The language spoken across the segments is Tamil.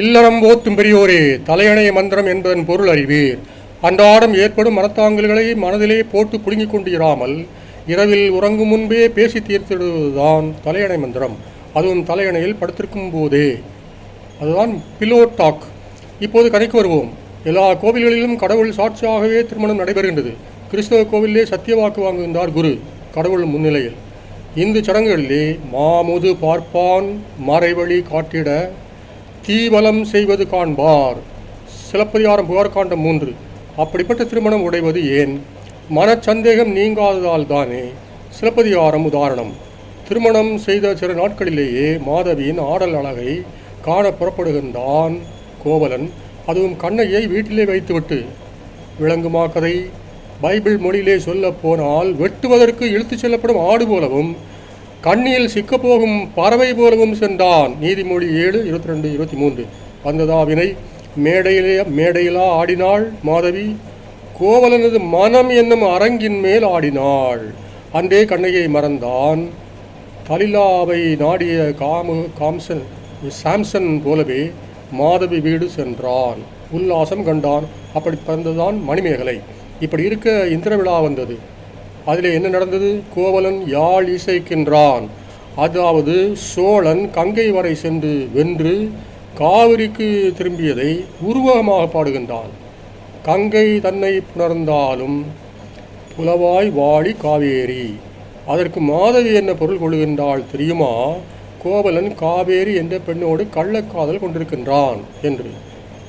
இல்லறம் போத்தும் பெரியோரே தலையணைய மந்திரம் என்பதன் பொருள் அறிவீர். அன்றாடம் ஏற்படும் மனத்தாங்கல்களை மனதிலே போட்டு புடுங்கிக் கொண்டு இராமல் இரவில் உறங்கும் முன்பே பேசி தீர்த்திடுவதுதான் தலையணை மந்திரம். அதுவும் தலையணையில் படுத்திருக்கும் போதே. அதுதான் பிலோ டாக் இப்போது கதைக்கு வருவோம். எல்லா கோவில்களிலும் கடவுள் சாட்சியாகவே திருமணம் நடைபெறுகின்றது. கிறிஸ்தவ கோவிலே சத்தியவாக்கு வாங்குகின்றார் குரு கடவுள் முன்னிலையில். இந்து சடங்குகளிலே மாமுது பார்ப்பான் மறைவழி காட்டிட தீவலம் செய்வது காண்பார். சிலப்பதிகாரம் புகார்காண்டம் மூன்று. அப்படிப்பட்ட திருமணம் உடைவது ஏன்? மனச்சந்தேகம் நீங்காததால் தானே? சிலப்பதிகாரம் உதாரணம். திருமணம் செய்த சில நாட்களிலேயே மாதவியின் ஆடல் அழகை காண புறப்படுகின்றான் கோவலன். அதுவும் கண்ணையை வீட்டிலே வைத்துவிட்டு. விளங்குமா கதை? பைபிள் மொழியிலே சொல்ல போனால் வெட்டுவதற்கு இழுத்துச் செல்லப்படும் ஆடு போலவும் கண்ணியில் சிக்கப்போகும் பறவை போலவும் சென்றான். நீதிமொழி ஏழு இருபத்தி ரெண்டு இருபத்தி மூன்று வந்ததா வினை மேடையிலே மேடையிலா ஆடினாள் மாதவி. கோவலனது மனம் என்னும் அரங்கின் மேல் ஆடினாள். அன்றே கண்ணையை மறந்தான். தலிலாவை நாடிய காமு காம்சன் சாம்சன் போலவே மாதவி வீடு சென்றான். உல்லாசம் கண்டான். அப்படி பிறந்ததான் மணிமேகலை. இப்படி இருக்க இந்திர விழா வந்தது. அதில் என்ன நடந்தது? கோவலன் யாழ் இசைக்கின்றான். அதாவது சோழன் கங்கை வரை சென்று வென்று காவிரிக்கு திரும்பியதை உருவகமாக பாடுகின்றான். கங்கை தன்னை புணர்ந்தாலும் புலவாய் வாழி காவேரி. அதற்கு மாதவி என்ன பொருள் கொள்கின்றாள் தெரியுமா? கோவலன் காவேரி என்ற பெண்ணோடு கள்ளக்காதல் கொண்டிருக்கின்றான் என்று.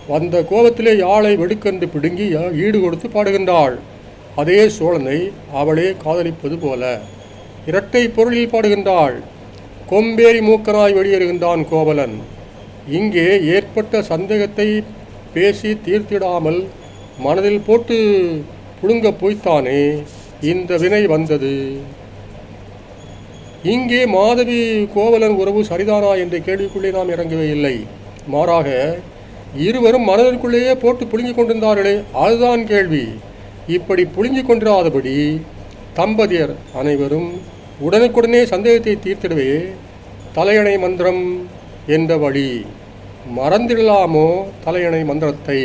வந்த கோபத்திலே யாழை வெடுக்கென்று பிடுங்கி ஈடு கொடுத்து பாடுகின்றாள். அதே சோழனை அவளே காதலிப்பது போல. இரட்டை பொருளில் பாடுகின்றாள். கொம்பேறி மூக்கனாய் வெளியேறுகின்றான் கோவலன். இங்கே ஏற்பட்ட சந்தேகத்தை பேசி தீர்த்திடாமல் மனதில் போட்டு புழுங்க போய்த்தானே இந்த வினை வந்தது. இங்கே மாதவி கோவலன் உறவு சரிதானா என்ற கேள்விக்குள்ளே நாம் இறங்கவே இல்லை. மாறாக இருவரும் மனதிற்குள்ளேயே போட்டு புழுங்கிக் கொண்டிருந்தார்களே அதுதான் கேள்வி. இப்படி புழிஞ்சு கொண்டிராதபடி தம்பதியர் அனைவரும் உடனுக்குடனே சந்தேகத்தை தீர்த்திடவே தலையணை மந்திரம் என்ற வழி மறந்திடலாமோ தலையணை மந்திரத்தை?